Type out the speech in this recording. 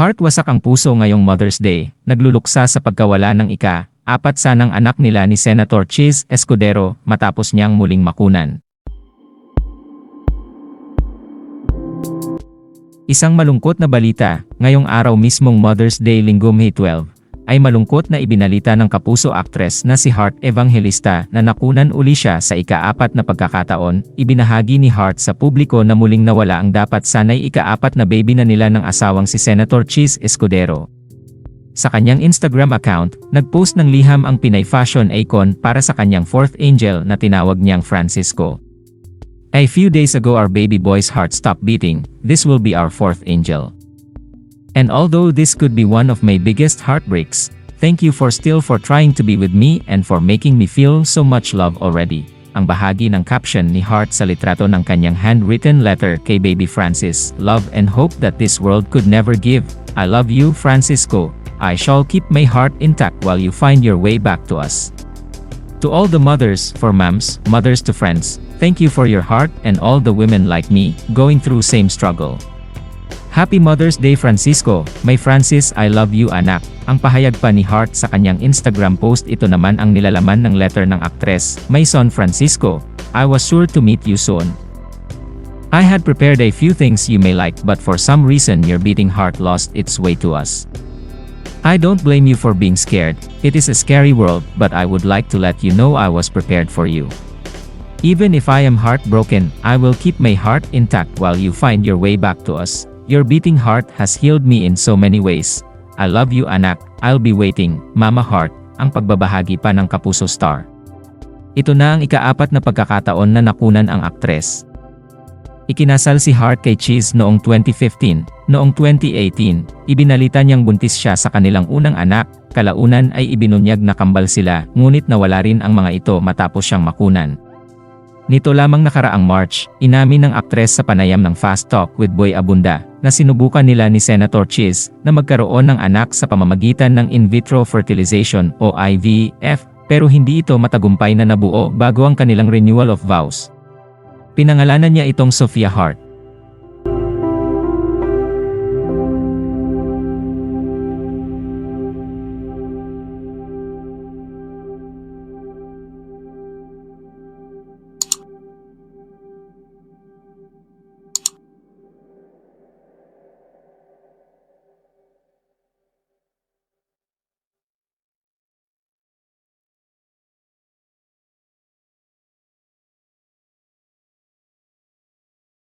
Heart wasak ang puso ngayong Mother's Day, nagluluksa sa pagkawala ng ika, apat sanang anak nila ni Senator Cheese Escudero matapos niyang muling makunan. Isang malungkot na balita, ngayong araw mismong Mother's Day linggo May 12, ay malungkot na ibinalita ng kapuso actress na si Heart Evangelista na nakunan uli siya sa ikaapat na pagkakataon, ibinahagi ni Heart sa publiko na muling nawala ang dapat sanay ikaapat na baby na nila ng asawang si Senator Cheese Escudero. Sa kanyang Instagram account, nagpost ng liham ang Pinay fashion icon para sa kanyang fourth angel na tinawag niyang Francisco. A few days ago our baby boy's heart stopped beating, this will be our fourth angel. And although this could be one of my biggest heartbreaks, thank you for still for trying to be with me and for making me feel so much love already. Ang bahagi ng caption ni Heart sa litrato ng kanyang handwritten letter kay baby Francis, love and hope that this world could never give. I love you Francisco. I shall keep my heart intact while you find your way back to us. To all the mothers, for moms, mothers to friends, thank you for your heart and all the women like me, going through same struggle. Happy Mother's Day Francisco, may Francis I love you anak. Ang pahayag pa ni Hart sa kanyang Instagram post ito naman ang nilalaman ng letter ng aktres, my son Francisco, I was sure to meet you soon. I had prepared a few things you may like but for some reason your beating heart lost its way to us. I don't blame you for being scared, it is a scary world but I would like to let you know I was prepared for you. Even if I am heartbroken, I will keep my heart intact while you find your way back to us. Your beating heart has healed me in so many ways. I love you anak, I'll be waiting, Mama Heart, ang pagbabahagi pa ng Kapuso Star. Ito na ang ikaapat na pagkakataon na nakunan ang aktres. Ikinasal si Hart kay Cheese noong 2015, noong 2018, ibinalita niyang buntis siya sa kanilang unang anak, kalaunan ay ibinunyag na kambal sila, ngunit nawala rin ang mga ito matapos siyang makunan. Nito lamang nakaraang March, inamin ng aktres sa panayam ng Fast Talk with Boy Abunda, na sinubukan nila ni Senator Cheese na magkaroon ng anak sa pamamagitan ng in vitro fertilization o IVF, pero hindi ito matagumpay na nabuo bago ang kanilang renewal of vows. Pinangalanan niya itong Sophia Hart.